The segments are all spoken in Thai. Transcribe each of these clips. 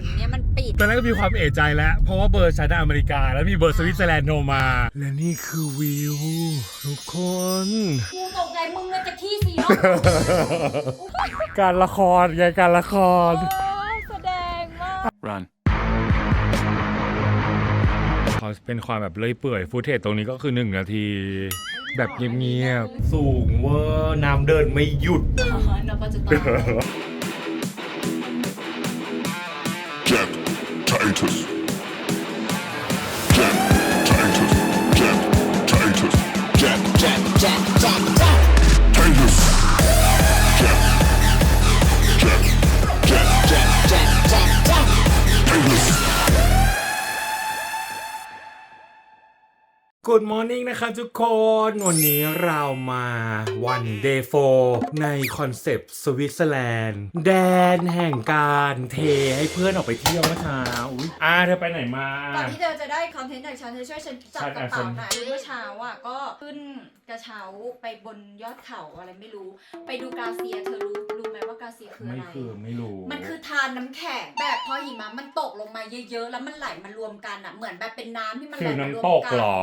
นเนี่ยมันปิด ตอนแรกก็มีความเอะใจแล้ว เพราะว่าเบอร์ฉันอะอเมริกา แล้วมีเบอร์สวิตเซอร์แลนด์โทรมา และนี่คือวิว ทุกคน กูตกใจมึงเลยจะขี้สีเนาะการละครไงการละครโอ้ยแสดงมาก Run. เขาเป็นความแบบเลื่อยเปื่อยฟุตเทจตรงนี้ก็คือ 1 นาที แบบเงียบๆ สูงเวอร์ น้ำเดินไม่หยุด เราก็จะต้อง Jack, Jack, Jack, Jack. Good morning นะครับทุกคน วันนี้เรามา one day f o r ในคอนเซปต์สวิตเซอร์แลนด์ แดนแห่งการเทให้เพื่อนออกไปเที่ยวนะคะอุ๊ยอ่าเธอไปไหนมา ก่อนที่เธอจะได้คอนเทนต์จากฉันเธอช่วยฉันจับฉันกระอะเป๋าฉันหน่อยเมื่อเช้าอะก็ขึ้นกระเช้าไปบนยอดเขาอะไรไม่รู้ ไปดูกาเซียเธอรู้รู้ไหมว่ากาเซียคือไม่อะไรคือไม่รู้ มันคือทานน้ำแข็งแบบพอหิมะมันตกลงมาเยอะๆ แล้วมันไหลมารวมกันอะเหมือนแบบเป็นน้ำที่มันไหฟิลลมารวมน้ำตกกัเหรอ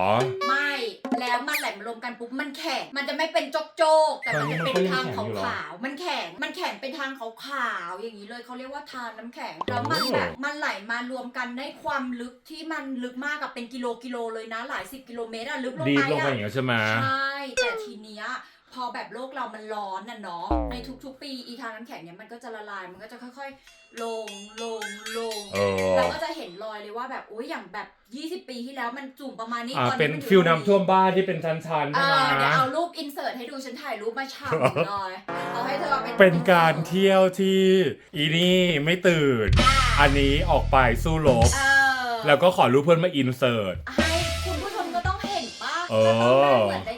ไม่ แล้วมันไหลมารวมกันปุ๊บมันแข็ง มันจะไม่เป็นโจกๆแต่มันจะเป็นทางขาวๆมันแข็ง มันแข็งเป็นทางขาวๆอย่างนี้เลยเขาเรียกว่าทานน้ำแข็ง แล้วมันแบบมันไหลมารวมกันได้ความลึกที่มันลึกมากกับเป็นกิโลกิโลเลยนะ หลายสิบกิโลเมตรอะลึกลงดีไปลงไปอะอย่างเงี้ยใช่ไหมใช่ แต่ทีเนี้ย พอแบบโลกเรามันร้อนน่ะเนาะในทุกๆ ปีอีทานน้ำแข็งเนี่ยมันก็จะละลายมันก็จะค่อยๆ ลงลงลงเออเราก็จะเห็นรอยเลยว่าแบบโอ้ยอย่างแบบ 20 ปีที่แล้วมันจุ่มประมาณนี้อ่าตอนเป็นนี้มัอยู่ฟิลน้ำท่วมบ้านที่เป็นชั้นๆเอใช่ไหมอเดี๋ยวเอารูปอินเสิร์ตให้ดูฉันถ่ายรูปมาฉ่ำเลยเอาให้เธอเอาไปเป็นการเที่ยวที่อีนี่ไม่ตื่น อันนี้ออกไปสู้รบเออแล้วก็ขอรูปเพื่อนมาอินเสิร์ตให้คุณผู้ชมก็ต้องเห็นป่ะเออก็ต้องได้เหมือนได้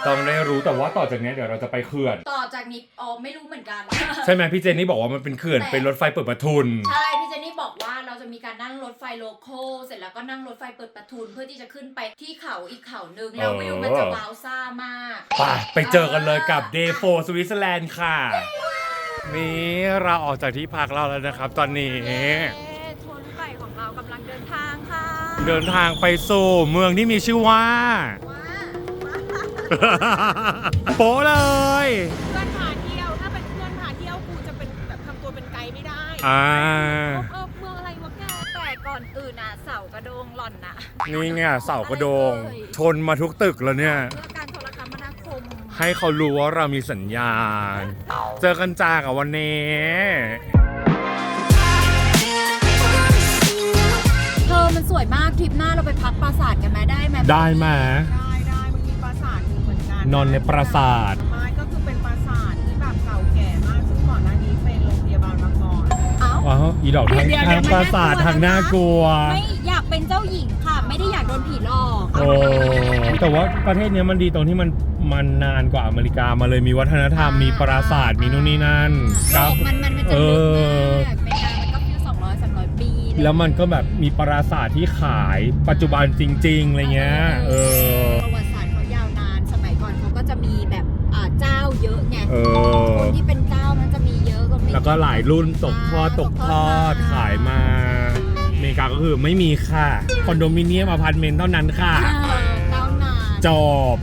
เที่ยวกับเราปะต้องได้รู้แต่ว่าต่อจากเนี้ยเดี๋ยวเราจะไปเขื่อน ต่อจากนี้อ๋อไม่รู้เหมือนกัน ใช่ไหมพี่เจนนี่บอกว่ามันเป็นเขื่อนแต่เป็นรถไฟเปิดประทุน ใช่พี่เจนนี่บอกว่าเราจะมีการนั่งรถไฟโลโคอลเสร็จแล้วก็นั่งรถไฟเปิดประทุน เพื่อที่จะขึ้นไปที่เขาอีกเขาหนึ่งแล้วเออวิวมันจะว้าวซ่ามากไปไปเจอกันเลยกับ Day 4สวิตเซอร์แลนด์ค่ะ นี่เราออกจากที่พักเราแล้วนะครับ ตอนนี้เย้ทัวร์ลูกไก่ของเรากำลังเดินทางค่ะ เดินทางไปสู่เมืองที่มีชื่อว่า โป๊เลย เพื่อนพาเที่ยว ถ้าเป็นเพื่อนพาเที่ยวกูจะเป็นแบบทำตัวเป็นไกด์ไม่ได้อ่า เออเมืองอะไรวะแกแต่ก่อนอื่นอะเสากระโดงหล่อนน่ะนี่ไงเสากระโดง ชนมาทุกตึกแล้วเนี่ย เพื่อการโทรคมนาคมให้เขารู้ว่าเรามีสัญญาณ เจอกันจ้ากับวันนี้ เธอมันสวยมากทริปหน้าเราไปพักปราสาทกันไหมได้ไหมได้ไหม นกันนอนในปราสาท ไม้ก็คือเป็นปราสาทที่แบบเก่าแก่มาก ซึ่งก่อนหน้านี้เป็นโรงพยาบาลมาก่อน เอ้า ว้าวอีดอกทั้งเดี๋ยวทั้งเดี๋ยว ปราสาทมันทั้งน่าน่ากกลัลัววไม่อยากเป็นเจ้าหญิงค่ะ ไม่ได้อยากโดนผีหลอก โอ้แต่ว่าประเทศเนี้ยมันดีตรงที่มันมันนานกว่าอเมริกามาเลยมีวัฒนธรรมมีปราสาทมีนู่นนี่นั่นโลกมันมันมันจะเอลึกอมากอเมริกามันก็ฟิวสองร้อยสามร้อยปีอะไรแล้วมันก็แบบมีปราสาทที่ขายปัจจุบันจริง ๆอะไรเงี้ย เออ เยอะไงเอคอนที่เป็นเจ้ามันจะมีเยอะก็มี แล้วก็หลายรุ่นตกทอดตกทอดขายมาอเมริกาก็คือไม่มีค่ะ คอนโดมิเนียมอพาร์ตเมนต์เท่านั้นค่ะอ่าเจ้านานจบ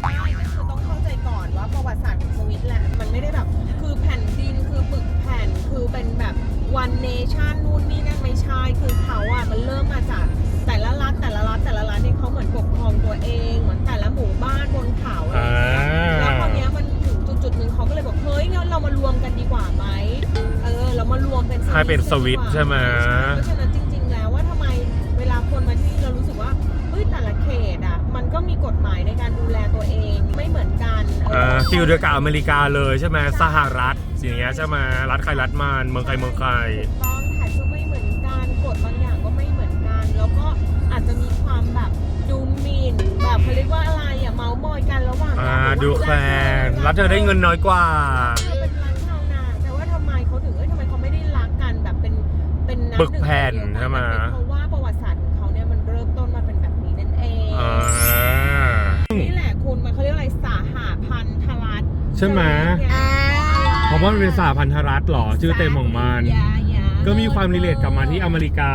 เป็นให้เป็นสวิตใช่ไหม เพราะฉะนั้นจริง ๆ แล้วว่าทำไมเวลาคนมาที่นี่เรารู้สึกว่าเฮ้ยแต่ละเขตอะมันก็มีกฎหมายในการดูแลตัวเองไม่เหมือนกันเออ่าอฟิลเดียวกับอเมริกาเลยใช่ไหมสหรัฐอย่างเงี้ยใช่ไหมรัฐใครรัฐมันเมืองใครเมืองใครต้องแท็กก็ไม่เหมือนกันกฎบางอย่างก็ไม่เหมือนกัน แล้วก็อาจจะมีความแบบดูหมิ่นแบบเขาเรียกว่าอะไรอะเมาส์มอยกันระหว่างอ่าแบบดูแคลนรัฐเธอได้เงินน้อยกว่า เอ ป็นน้ำปึกแผ่นหงเดียวกัใช่ไหมเป็นเพราะว่าประวัติศาสตร์ของเขาเนี่ยมันเริ่มต้นมาเป็นแบบนี้นั่นเองอ่า นี่แหละคุณมันเขาเรียกอะไรสาหาพันธรัฐใช่ไหม อ่า เพราะว่ามันเป็นสหพันธรัฐเหรอ ชื่อเต็มของมัน ยายาก็มีความรีเลทกลับมาที่อเมริกา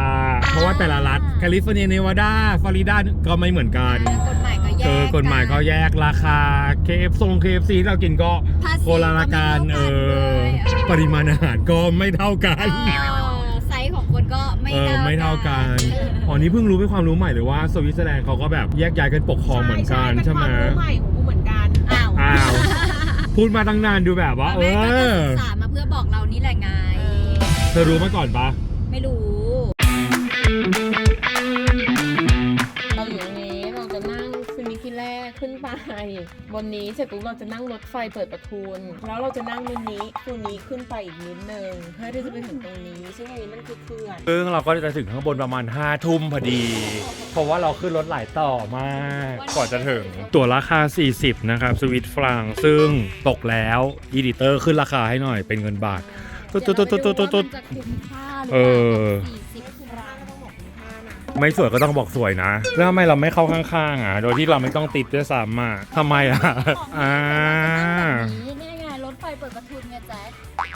เพราะว่าแต่ละรัฐแคลิฟอร์เนียเนวาดาฟลอริดาก็ไม่เหมือนกันกฎหมายก็แยกเออกฎหมายก็แยกราคา KF ทรง KFC ที่เรากินก็ภาษีโคนละกันก็ไม่เอเท่ากันอด้วยปริมาณอาหารก็ไม่เท่ากัน เออไซส์ของคน ก็ไม่เออไม่เท่ากันอ๋อนี่เพิ่งรู้เป็นความรู้ใหม่เลยว่าสวิตเซอร์แลนด์เขาก็แบบแยกย้ายกันปกครองเหมือนกันใช่ไหมเป็นความรู้ใหม่ของกูเหมือนกันอ้าวอ้าวพูดมาตั้งนานดูแบบว่า เอแม่ก็จะอศึกษามาเพื่อบอกเรานี่แหละไง เธอรู้มาก่อนปะไม่รู้ บนนี้เสร็จปุ๊บเราจะนั่งรถไฟเปิดประทุน แล้วเราจะนั่งบนนี้คูนี้ขึ้นไปอีกนิดนึงเพื่อที่จะไปถึงตรงนี้ซึ่งตรงนี้มันคือเขื่อนซึ่งเราก็จะถึงข้างบนประมาณ5้าทุ่มพอดี เพราะว่าเราขึ้นรถหลายต่อมากก่อนจะถึง ตั๋วราคา 40 นะครับ สวิตฟรังซึ่งตกแล้วอีดิเตอร์ขึ้นราคาให้หน่อยเป็นเงินบาทตุ๊ดตุ๊ดตุ๊ดตุ๊ดตุ๊ดตุ๊ดจะคุ้มค่าหรือเอเปล่าอสี่สิบครั้ง ไม่สวยก็ต้องบอกสวยนะแล้วทำไมเราไม่เข้าข้างๆอะ โดยที่เราไม่ต้องติดด้วยซ้ำอะทำไมอะอ่านี่นี่ไงรถไฟเปิดประทุนไงแจ๊ค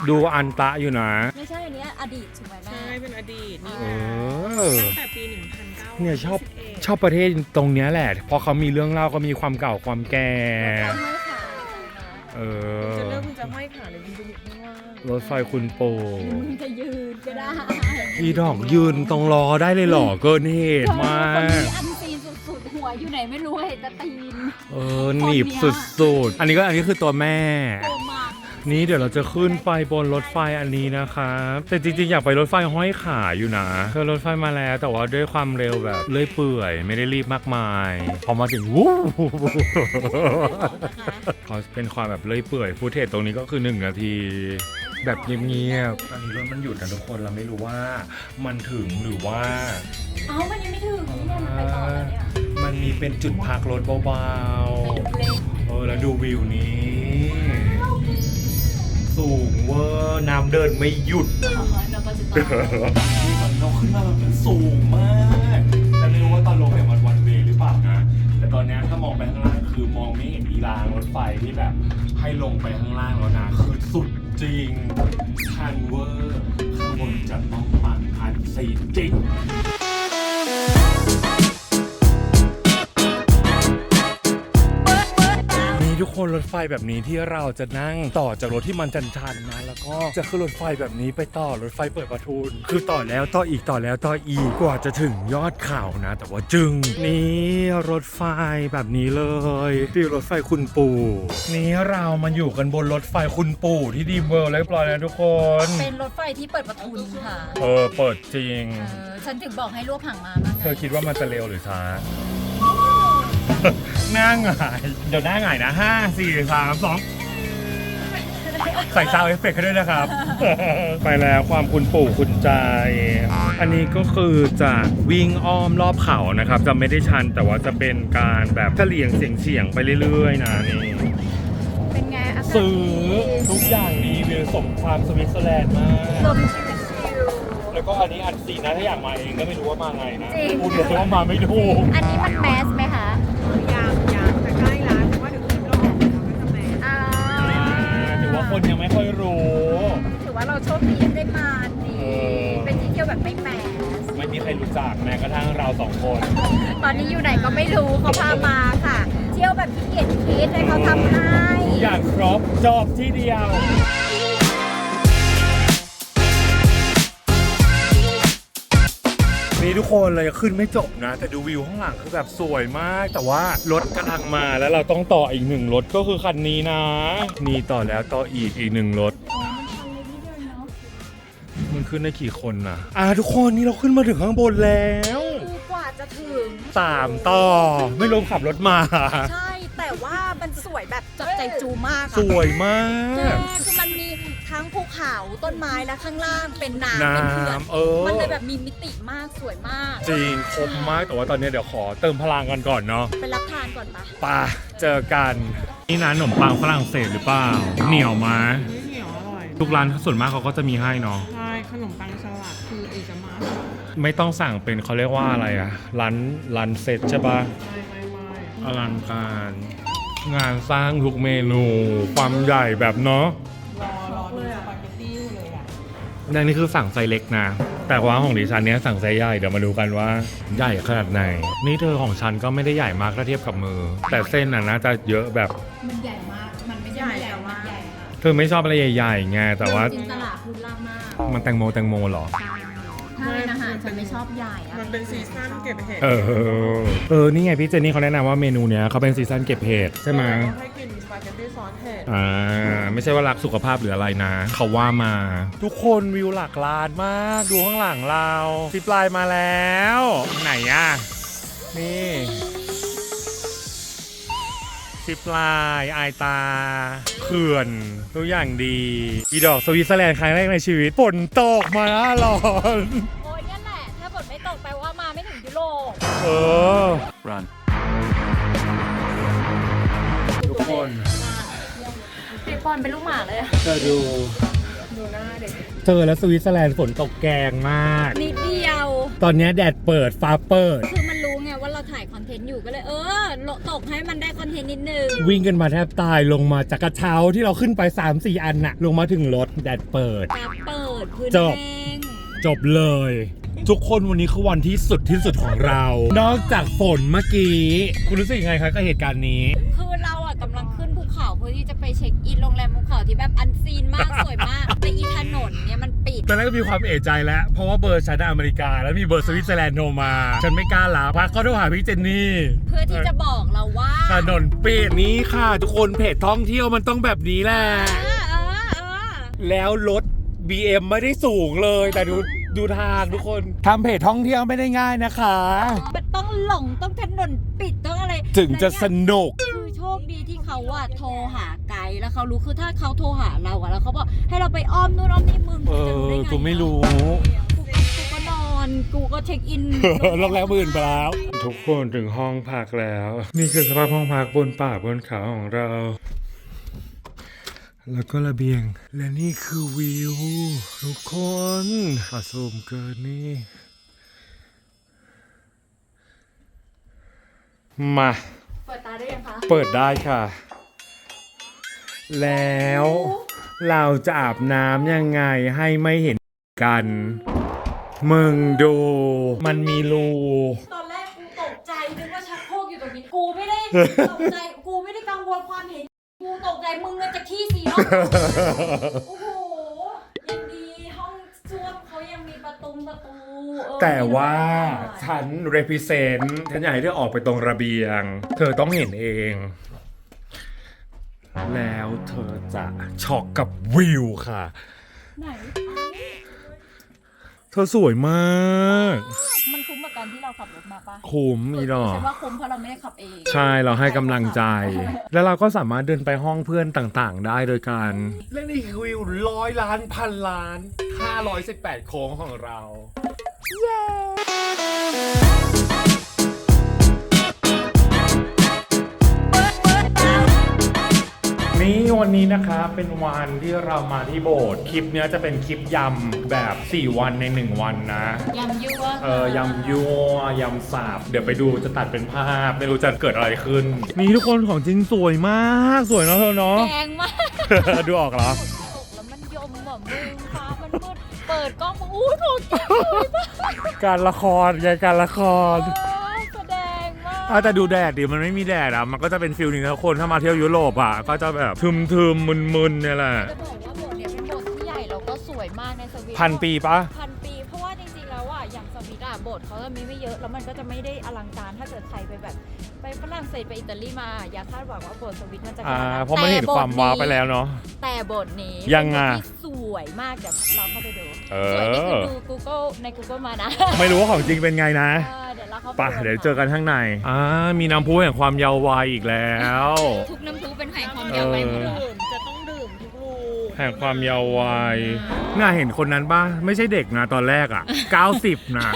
ดูอันตะอยู่นะ ไม่ใช่อันเนี้ยอดีตถูกไหมแม่ใช่เป็นอดีตนี่เอนะอ ตั้งแต่ปี 1921เนี่ยชอบ ชอบประเทศตรงเนี้ยแหละเพราะเขามีเรื่องเล่าก็มีความเก่าความแก่เขาไม่ขายเอจะอเลือกคุณจะห้อยขาหรือคุณจะอยู่ข้างล่าง รถไฟคุณปู่มึงจะยืนก็ได้อีดอกยืนตรงล้อได้เลยเหรอเกินเหตุมาคนกนี้อันซีนสุดๆหัวอยู่ไหนไม่รู้เห็นแต่ตีนเออหนีบสุดๆ อันนี้ก็อันนี้คือตัวแม่ ตัวมันนี้เดี๋ยวเราจะขึ้นไปบนรถไฟอันนี้นะครับแต่จริงๆ อยากไปรถไฟห้อยขาอยู่นะคือรถไฟมาแล้วแต่ว่าด้วยความเร็วแบบเลื่อยเปื่อยไม่ได้รีบมากมาย พอมาถึงวู้เขาเป็นความแบบเลื่อยเปื่อยฟูเทจตรงนี้ก็คือ 1 นาที แบบเงียบๆตอนนี้รถมันหยุดนะทุกคนเราไม่รู้ว่ามันถึงหรือว่า เอ้ามันยังไม่ถึงนี่เนี่ยมันไปต่อแล้วเนี่ยมันมีเป็นจุดพักรถเบาไปดูเพลงๆเออแล้วดูวิวนี้ สูงเวอร์น้ำเดินไม่หยุด อ๋อเราก็จะต่อเราขึ้นมาแบบมันสูงมากแต่ไม่รู้ว่าตอนลงเนี่ยมันวันเวย์หรือเปล่านะ แต่ตอนเนี้ยถ้ามองไปข้างล่างคือมองไม่เห็นอีรางรถไฟที่แบบให้ลงไปข้างล่างแล้วนะคือสุด จริงทันเวอร์ข้างบนจะต้องปังอันซีนจริง คนรถไฟแบบนี้ที่เราจะนั่งต่อจากรถที่มันชันๆนะแล้วก็จะขึ้นรถไฟแบบนี้ไปต่อรถไฟเปิดประทุน คือต่อแล้วต่ออีกต่อแล้วต่ออีกกว่าจะถึงยอดเขานะ แต่ว่าจึง นี่รถไฟแบบนี้เลยที่รถไฟคุณปู่ นี่เรามาอยู่กันบนรถไฟคุณปู่ที่ดีเวิลด์เรียบร้อยแล้วทุกคน เป็นรถไฟที่เปิดประทุนค่ะเออเปิดจริง เออฉันถึงบอกให้รวบหางมามากเธอคิดว่ามันจะเร็วหรือช้า หน้าหงาย เดี๋ยวหน้าหงายนะห้าสี่สามสองใส่ซาวเอฟเฟกต์ให้ด้วยนะครับ ไปแล้วความคุณปู่คุณใจ อันนี้ก็คือจะวิ่งอ้อมรอบเขานะครับ จะไม่ได้ชันแต่ว่าจะเป็นการแบบเฉลียงเสียงเสียงๆไปเรื่อยๆนะนี่เป็นไงอากาศซื้อทุกอย่างดีวิวสมความสวิตเซอร์แลนด์มาก ลมชิวแล้วก็อันนี้อันซีนนะถ้าอยากมาเองก็ไม่รู้ว่ามาไงนะจริง พูดเลยว่ามาไม่ถูก ๆอันนี้มันแมสไหมคะ คนยังไม่ค่อยรู้ ถือว่าเราโชคดีได้มาดีเออเป็นที่เที่ยวแบบไม่แมสไม่มีใครรู้จักแม้กระทั่งเราสองคน ตอนนี้อยู่ไหนก็ไม่รู้เขาพามาค่ะ เที่ยวแบบขี้เกียจคิดให้เขาทำให้ อยากครบจบที่เดียว มีทุกคนเลยขึ้นไม่จบนะ แต่ดูวิวข้างหลังคือแบบสวยมาก แต่ว่ารถกำลังมาแล้วเราต้องต่ออีกหนึ่งรถก็คือคันนี้นะนี่ต่อแล้วต่ออีกอีกหนึ่งรถมันขึ้นได้กี่คนนะอ่าทุกคนนี่เราขึ้นมาถึงข้างบนแล้วคือกว่าจะถึงสามต่อ ไม่รวมขับรถมา ใช่ แต่ว่ามันสวยแบบจับใจจูมากสอะวยมากคือมันมีทั้งภู เขาต้นไม้และข้างล่างเป็นน้ำน้เป็นเขื่อนำเออ มันเลยแบบมีมิติมากสวยมาก จริงคมมากแต่ว่าตอนนี้เดี๋ยวขอเติมพลังกันก่อนเนาะไปรับทานก่อนปะไป่ะเจอกัน นี่นะขนมปังฝรั่งเศสหรือเปล่า เหนียวมาไม่เหนียวอร่อยทุกร้านส่วนมากเขาก็จะมีให้เนาะใช่ขนมปังสลัดคือเอกมาไม่ต้องสั่งเป็นเขาเรียกว่าอะไรอะร้านร้านเซตใช่ปะไม่ไม่ไม่อลังการ งานสร้างทุกเมนู ความใหญ่แบบเนาะร อรอดูสปาเกตตี้อยู่เลยอะนั่นนี่คือสั่งไซส์เล็กนะ แต่ว่าของดิฉันเนี้ยสั่งไซส์ใหญ่ เดี๋ยวมาดูกันว่าใหญ่ขนาดไหน นี่เธอของฉันก็ไม่ได้ใหญ่มากถ้าเทียบกับมือ แต่เส้นน่ะน่าจะเยอะแบบ มันใหญ่มาก มันไม่ใช่ใหญ่มากใหญ่มากเธอไม่ชอบอะไรใหญ่ๆไง แต่ว่าจินตลาพูดล่ามากมันแตงโมแตงโมเหรอ ถ้าเป็นอาหารฉันไม่ชอบใหญ่อะมันเป็นซีซั่นเก็บเห็ดเออ เออ นี่ไงพี่เจนนี่เขาแนะนำว่าเมนูเนี้ยเขาเป็นซีซันเก็บเห็ดใช่ไหมเราให้กินสปาเกตตี้ซอสเห็ดอ่าไม่ใช่ว่ารักสุขภาพหรืออะไรนะ เขาว่ามา ทุกคนวิวหลักล้านมาก ดูข้างหลังเราซิปไลน์มาแล้ว ไหนอะนี่ซิปไลน์อายตา เขื่อนทุกอย่างดี อีดอกสวิตเซอร์แลนด์ครั้งแรกในชีวิตฝนตกมาหน้าร้อน โอ้ยนั่นแหละ ถ้าฝนไม่ตกแปลว่ามาไม่ถึงยุโรปเออ Run. เดปอนเป็นลูกหมาเลยอะเธอดูดูหน้าเด็กเธอและสวิตเซอร์แลนด์ฝนตกแกงมาก นิดเดียว ตอนเนี้ยแดดเปิดฟ้าเปิด คือมันรู้ไงว่าเราถ่ายคอนเทนต์อยู่ก็เลย เออโลตกให้มันได้คอนเทนต์นิดนึง วิ่งกันมาแทบตายลงมาจากกระเช้าที่เราขึ้นไป 3 4 อันน่ะ ลงมาถึงรถแดดเปิด ตาเปิดพื้นจบ แห้งจบเลย ทุกคนวันนี้คือวันที่สุดที่สุดของเรา นอกจากฝนเมื่อกี้ คุณรู้สึกยังไงคะกับเหตุการณ์นี้ คือเราอะกำลัง พื่อที่จะไปเช็คอินโรงแรมภูเขาที่แบบอันซีนมากสวยมากแต่อีถนนเนี่ยมันปิด ตอนแรกก็มีความเอะใจแล้ว เพราะว่าเบอร์ฉันอะอเมริกา แล้วมีเบอร์สวิตเซอร์แลนด์โทรมา ฉันไม่กล้ารับพักก็โทรหาพี่เจนนี่เพื่อที่จะบอกเราว่าถนนปิดนี้ค่ะ ทุกคนเพจท่องเที่ยวมันต้องแบบนี้แหละเออเออเออแล้วรถ BM ไม่ได้สูงเลย แต่ดูดูทางทุกคนทำเพจท่องเที่ยวไม่ได้ง่ายนะคะ มันต้องหลงต้องถนนปิดต้องอะไรถึงจะสนุกคือโชคดีที่ เขาว่าโทรหาไกด์แล้วเขารู้คือถ้าเขาโทรหาเราอะแล้วเขาบอกให้เราไปอ้อมนู่นอ้อมนี่มึงเอจะรู้ได้อไงกูไม่รู้ กูกูก็นอนกูก็เช็คอินโรงแรมอื่นไปแล้ว ทุกคนถึงห้องพักแล้ว นี่คือสภาพห้องพักบนป่าบนเขาของเรา แล้วก็ระเบียง และนี่คือวิว ทุกคนขอซูมเกินนี่ มา เปิดตาได้ยังคะเปิดได้ค่ะ แล้วเราจะอาบน้ำยังไงให้ไม่เห็นกัน มึงดู มันมีรู ตอนแรกกูตกใจนึกว่าชักโครกอยู่ตรงนี้ กูไม่ได้ตกใจ กูไม่ได้กังวลความเห็น กูตกใจมึงมันจะขี้สีรอบโอ้โห แต่ว่ามีฉัน represent ฉันอยากให้เธอออกไปตรงระเบียง เธอต้องเห็นเอง แล้วเธอจะช็อกกับวิวค่ะ ไหนเธอสวยมากมันคุ้มกับการที่เราขับรถมาปะคุ้มอีดอก ฉันว่าคุ้มเพราะเราไม่ได้ขับเองใช่เราให้กำลังใจ แล้วเราก็สามารถเดินไปห้องเพื่อนต่างๆ ได้โดยการ และนี่คือวิวร้อยล้านพันล้าน 518 โค้งของเรา นี่วันนี้นะคะเป็นวันที่เรามาที่โบสถ์คลิปเนี้ยจะเป็นคลิปยำแบบ 4 วันใน 1 วันนะ ยำยั่วเออยำยัวยำสาบ เดี๋ยวไปดูจะตัดเป็นภาพ ไม่รู้จะเกิดอะไรขึ้น นี่ทุกคนของจริงสวยมาก สวยเนาะเธอเนาะแดงมาก ดูออกเหรอ เปิดกล้องมาอุ้ยของจริงสวยมากการละครไงการละครเออแสดงมากอะแต่ดูแดดดิมันไม่มีแดดอะมันก็จะเป็นฟิลหนึ่งนะคนถ้ามาเที่ยวยุโรปอะก็จะแบบทึมๆมึนๆเนี่ยแหละจะบอกว่าโบสถ์เนี่ยเป็นโบสถ์ที่ใหญ่แล้วก็สวยมากในสวิตพันปีปะ พันปี เพราะว่าจริงๆแล้วอะอย่างสวิตอะโบสถ์เขาจะมีไม่เยอะแล้วมันก็จะไม่ได้อลังการถ้าเกิดใครไปแบบ ไปฝรั่งเศสไปอิตาลีมา อย่าคาดหวังว่าโบสถ์สวิตมันจะขอ่านาดนั้นเพราะมันเห็นความว้าวไปแล้วเนาะ แต่โบสถ์นี้ยังไง เป็นโบสถ์ที่สวยมากเดี๋ยวเราเข้าไปดูเอสวยนี่คืออ ดู Google ใน Google มานะไม่รู้ว่าของจริงเป็นไงนะเออเดี๋ยวเราเข้าไปเดี๋ยวเจอกันข้างในอ่ามีน้ำพุแห่งความเยาว์วัยอีกแล้ว ทุกน้ำพุเป็นแห่งความยาวไปหมดเลย ดื่มจะต้องดื่มทุกรู แห่งความเยาว์วัยน่าเห็นคนนั้นป่ะ ไม่ใช่เด็กนะตอนแรกอะ 90 นะ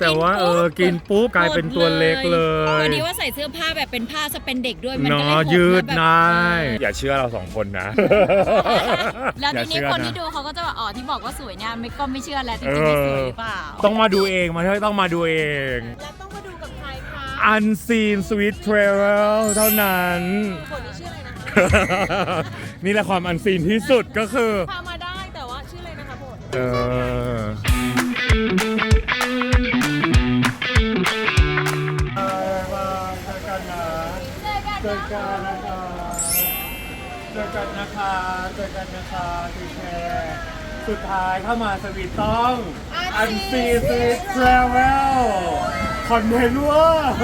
แต่ว่าเออกินปุ๊บกลายเป็นตัวเล็กเลยวันนี้ว่าใส่เสื้อผ้าแบบเป็นผ้าสเปนเด็กด้วย มันก็เนาะเลยหดยืดแบบได้เอออย่าเชื่อเราสองคนนะ แล้วอย่าทีนี้เชื่อคนที่นะดูเขาก็จะแบบอ๋อที่บอกว่าสวยเนี่ยไม่ก็ไม่เชื่อแล้วจริงๆไม่สวยหรือเปล่า ต้องมาดูเองมาเถอะต้องมาดูเองแล้วต้องมาดูกับใครคะ Unseen Sweet Travel เท่านั้นคนที่ชื่ออะไรนะคะ นี่แหละความอันซีนที่สุดก็คือ พามาได้แต่ว่าชื่ออะไรนะคะบทเออเออ มาเจอกันนะเจอกันนะคะเจอกันนะคะเจอกันนะคะทีแคร์สุดท้ายเข้ามาสวีทต้องอันซีซีเทรเวลคอนเทนต์เวอร์